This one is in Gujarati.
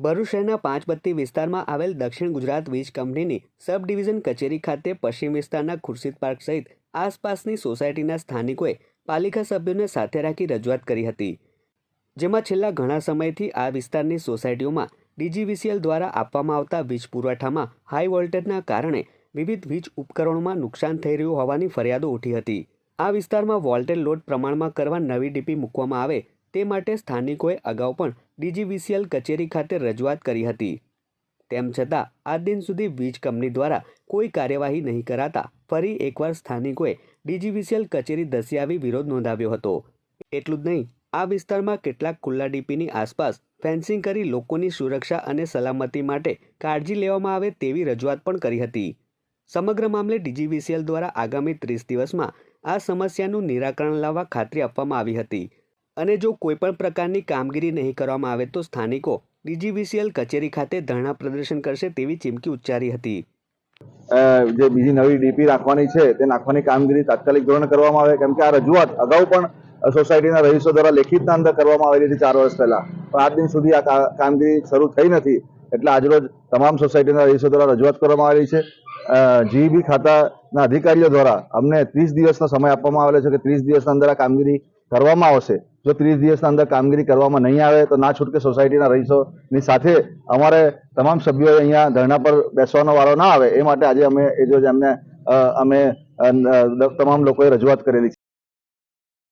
ભરૂચ શહેરના પાંચબત્તી વિસ્તારમાં આવેલ દક્ષિણ ગુજરાત વીજ કંપનીની સબ ડિવિઝન કચેરી ખાતે પશ્ચિમ વિસ્તારના ખુરશીદ પાર્ક સહિત આસપાસની સોસાયટીના સ્થાનિકોએ પાલિકા સભ્યોને સાથે રાખી રજૂઆત કરી હતી. જેમાં છેલ્લા ઘણા સમયથી આ વિસ્તારની સોસાયટીઓમાં ડીજીવીસીએલ દ્વારા આપવામાં આવતા વીજ પુરવઠામાં હાઈ વોલ્ટેજના કારણે વિવિધ વીજ ઉપકરણોમાં નુકસાન થઈ રહ્યું હોવાની ફરિયાદો ઉઠી હતી. આ વિસ્તારમાં વોલ્ટેજ લોડ પ્રમાણમાં કરવા નવી ડીપી મૂકવામાં આવે તે માટે સ્થાનિકોએ અગાઉ પણ ડીજીવીસીએલ કચેરી ખાતે રજૂઆત કરી હતી. તેમ છતાં, આ દિન સુધી વીજ કંપની દ્વારા કોઈ કાર્યવાહી નહીં કરાતા ફરી એકવાર સ્થાનિકોએ ડીજીવીસીએલ કચેરી ધસી વિરોધ નોંધાવ્યો હતો. એટલું જ નહીં, આ વિસ્તારમાં કેટલાક ખુલ્લા ડીપીની આસપાસ ફેન્સિંગ કરી લોકોની સુરક્ષા અને સલામતી માટે કાળજી લેવામાં આવે તેવી રજૂઆત પણ કરી હતી. સમગ્ર મામલે ડીજીવીસીએલ દ્વારા આગામી ત્રીસ દિવસમાં આ સમસ્યાનું નિરાકરણ લાવવા ખાતરી આપવામાં આવી હતી. અને જો કોઈપણ પ્રકારની કામગીરી નહીં કરવામાં આવે તો સ્થાનિકો ડીજીવીસીએલ કચેરી ખાતે ધરણા પ્રદર્શન કરશે તેવી ચીમકી ઉચ્ચારી હતી. જે બીજી નવી ડીપી રાખવાની છે, તે નાખવાની કામગીરી તાત્કાલિક ધોરણે કરવામાં આવે. કેમ કે આ રજૂઆત અગાઉ પણ સોસાયટીના રહીશો દ્વારા લેખિતના અંદર કરવામાં આવેલી હતી ચાર વર્ષ પહેલા. પણ આજ દિન સુધી આ કામગીરી શરૂ થઈ નથી. એટલે આજરોજ તમામ સોસાયટીના રહીશો દ્વારા રજૂઆત કરવામાં આવેલી છે. જીઈબી ખાતાના અધિકારીઓ દ્વારા અમને ત્રીસ દિવસનો સમય આપવામાં આવેલો છે કે ત્રીસ દિવસના અંદર આ કામગીરી કરવામાં આવશે. જો ત્રીસ દિવસના અંદર કામગીરી કરવામાં નહીં આવે, તો ના છૂટકે સોસાયટીના રહીશોની સાથે અમારે તમામ સભ્યોએ અહીંયા ધરણા પર બેસવાનો વારો ના આવે, એ માટે આજે અમે એ જો એમને અમે તમામ લોકોએ રજૂઆત કરેલી છે.